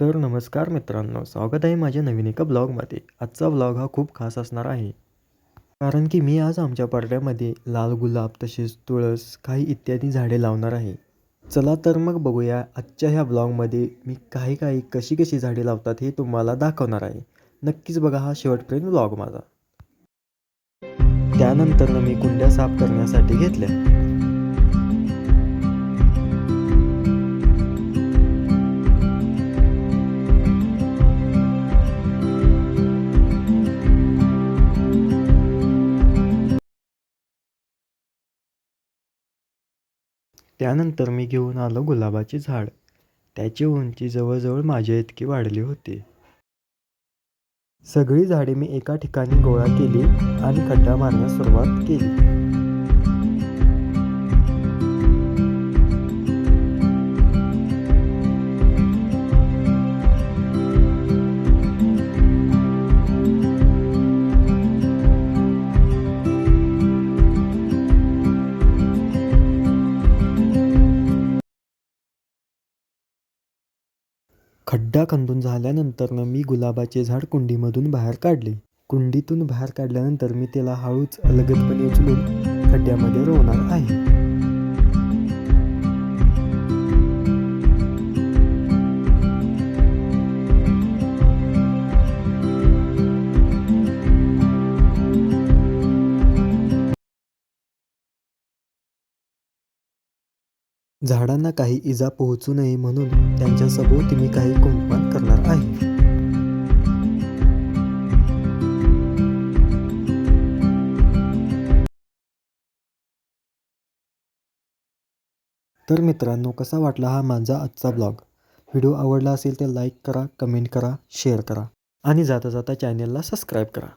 तर नमस्कार मित्रांनो स्वागत आहे माझ्या नवीन एका ब्लॉगमध्ये. आजचा ब्लॉग हा खूप खास असणार आहे. कारण की मी आज आमच्या पडद्यामध्ये लाल गुलाब तसेच तुळस काही इत्यादी झाडे लावणार आहे. चला तर मग बघूया आजच्या ह्या ब्लॉगमध्ये मी काही काही कशी कशी झाडे लावतात हे तुम्हाला दाखवणार आहे. नक्कीच बघा हा शेवटपर्यंत ब्लॉग माझा. त्यानंतर मी कुंड्या साफ करण्यासाठी घेतल्या. त्यानंतर मी घेऊन आलो गुलाबाचे झाड. त्याची उंची जवळजवळ माझ्या इतकी वाढली होती. सगळी झाडे मी एका ठिकाणी गोळा केली आणि खड्डा मारण्यास सुरुवात केली. खड्डा खंदून झाल्यानंतर मी गुलाबाचे झाड कुंडीमधून बाहेर काढले. कुंडीतून बाहेर काढल्यानंतर मी त्याला हळूच अलगदपणे उचलून खड्ड्यामध्ये रोवणार आहे. झाडांना काही इजा पोहोचू नये म्हणून त्यांच्या सभोवती मी काही कुंपण करणार आहे. तर मित्रांनो कसा वाटला हा माझा आजचा ब्लॉग? व्हिडिओ आवडला असेल तर लाईक करा कमेंट करा शेअर करा आणि जाता जाता चॅनलला सबस्क्राईब करा.